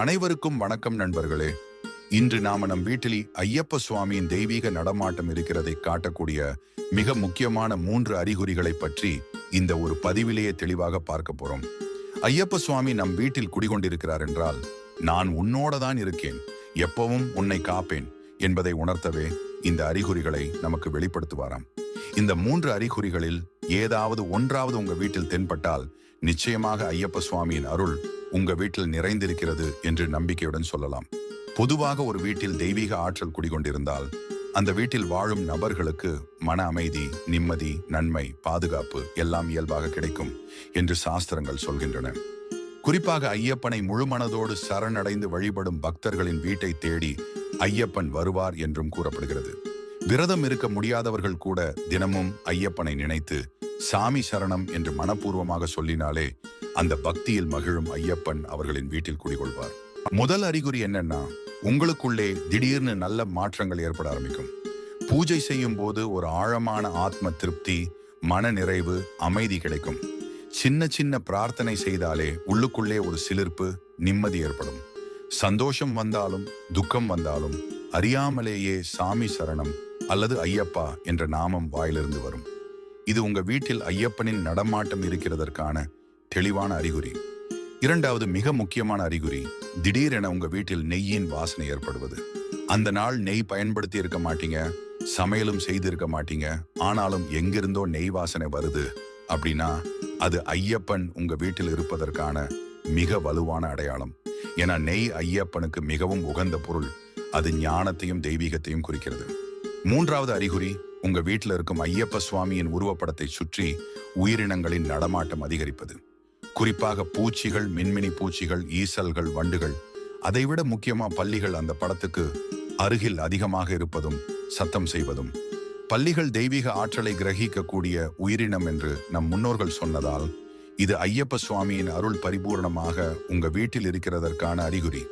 அனைவருக்கும் வணக்கம் நண்பர்களே. இன்று நாம நம் வீட்டில் ஐயப்ப சுவாமியின் தெய்வீக நடமாட்டம் இருக்கிறதை காட்டக்கூடிய மிக முக்கியமான மூன்று அறிகுறிகளை பற்றி இந்த ஒரு பதிவிலேயே தெளிவாக பார்க்க போறோம். ஐயப்ப சுவாமி நம் வீட்டில் குடிகொண்டிருக்கிறார் என்றால் நான் உன்னோட தான் இருக்கேன் எப்பவும் உன்னை காப்பேன் என்பதை உணர்த்தவே இந்த அறிகுறிகளை நமக்கு வெளிப்படுத்துவாராம். இந்த மூன்று அறிகுறிகளில் ஏதாவது ஒன்றாவது உங்க வீட்டில் தென்பட்டால் நிச்சயமாக ஐயப்ப சுவாமியின் அருள் உங்க வீட்டில் நிறைந்திருக்கிறது என்று நம்பிக்கையுடன் சொல்லலாம். பொதுவாக ஒரு வீட்டில் தெய்வீக ஆற்றல் குடிகொண்டிருந்தால் அந்த வீட்டில் வாழும் நபர்களுக்கு மன அமைதி நிம்மதி நன்மை பாதுகாப்பு எல்லாம் இயல்பாக கிடைக்கும் என்று சாஸ்திரங்கள் சொல்கின்றன. குறிப்பாக ஐயப்பனை முழுமனதோடு சரணடைந்து வழிபடும் பக்தர்களின் வீட்டை தேடி ஐயப்பன் வருவார் என்றும் கூறப்படுகிறது. விரதம் இருக்க முடியாதவர்கள் கூட தினமும் ஐயப்பனை நினைத்து சாமி சரணம் என்று மனப்பூர்வமாக சொல்லினாலே அந்த பக்தியில் மகிழும் ஐயப்பன் அவர்களின் வீட்டில் குடிகொள்வார். முதல் அறிகுறி என்னன்னா உங்களுக்குள்ளே திடீர்னு நல்ல மாற்றங்கள் ஏற்பட ஆரம்பிக்கும். பூஜை செய்யும் போது ஒரு ஆழமான ஆத்ம திருப்தி மன நிறைவு அமைதி கிடைக்கும். சின்ன சின்ன பிரார்த்தனை செய்தாலே உள்ளுக்குள்ளே ஒரு சிலிர்ப்பு நிம்மதி ஏற்படும். சந்தோஷம் வந்தாலும் துக்கம் வந்தாலும் அறியாமலேயே சாமி சரணம் அல்லது ஐயப்பா என்ற நாமம் வாயிலிருந்து வரும். இது உங்க வீட்டில் ஐயப்பனின் நடமாட்டம் இருக்கிறதற்கான தெளிவான அறிகுறி. இரண்டாவது மிக முக்கியமான அறிகுறி திடீரென உங்க வீட்டில் நெய்யின் வாசனை ஏற்படுவது. அந்த நாள் நெய் பயன்படுத்தி இருக்க மாட்டீங்க சமையலும் செய்திருக்க மாட்டீங்க ஆனாலும் எங்கிருந்தோ நெய் வாசனை வருது அப்படின்னா அது ஐயப்பன் உங்க வீட்டில் இருப்பதற்கான மிக வலுவான அடையாளம். ஏன்னா நெய் ஐயப்பனுக்கு மிகவும் உகந்த பொருள். அது ஞானத்தையும் தெய்வீகத்தையும் குறிக்கிறது. மூன்றாவது அறிகுறி உங்க வீட்டில் இருக்கும் ஐயப்ப சுவாமியின் உருவப்படத்தை சுற்றி உயிரினங்களின் நடமாட்டம் அதிகரிப்பது. குறிப்பாக பூச்சிகள் மின்மினி பூச்சிகள் ஈசல்கள் வண்டுகள். அதைவிட முக்கியமா பள்ளிகள் அந்த படத்துக்கு அருகில் அதிகமாக இருப்பதும் சத்தம் செய்வதும். பள்ளிகள் தெய்வீக ஆற்றலை கிரகிக்கக்கூடிய உயிரினம் என்று நம் முன்னோர்கள் சொன்னதால் இது ஐயப்ப சுவாமியின் அருள் பரிபூர்ணமாக உங்க வீட்டில் இருக்கிறதற்கான அறிகுறி.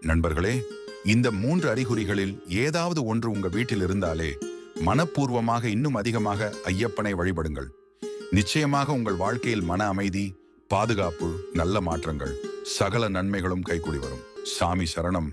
நண்பர்களே இந்த மூன்று அறிகுறிகளில் ஏதாவது ஒன்று உங்க வீட்டில் இருந்தாலே மனப்பூர்வமாக இன்னும் அதிகமாக ஐயப்பனை வழிபடுங்கள். நிச்சயமாக உங்கள் வாழ்க்கையில் மன அமைதி பாதுகாப்பு நல்ல மாற்றங்கள் சகல நன்மைகளும் கைகூடி வரும். சாமி சரணம்.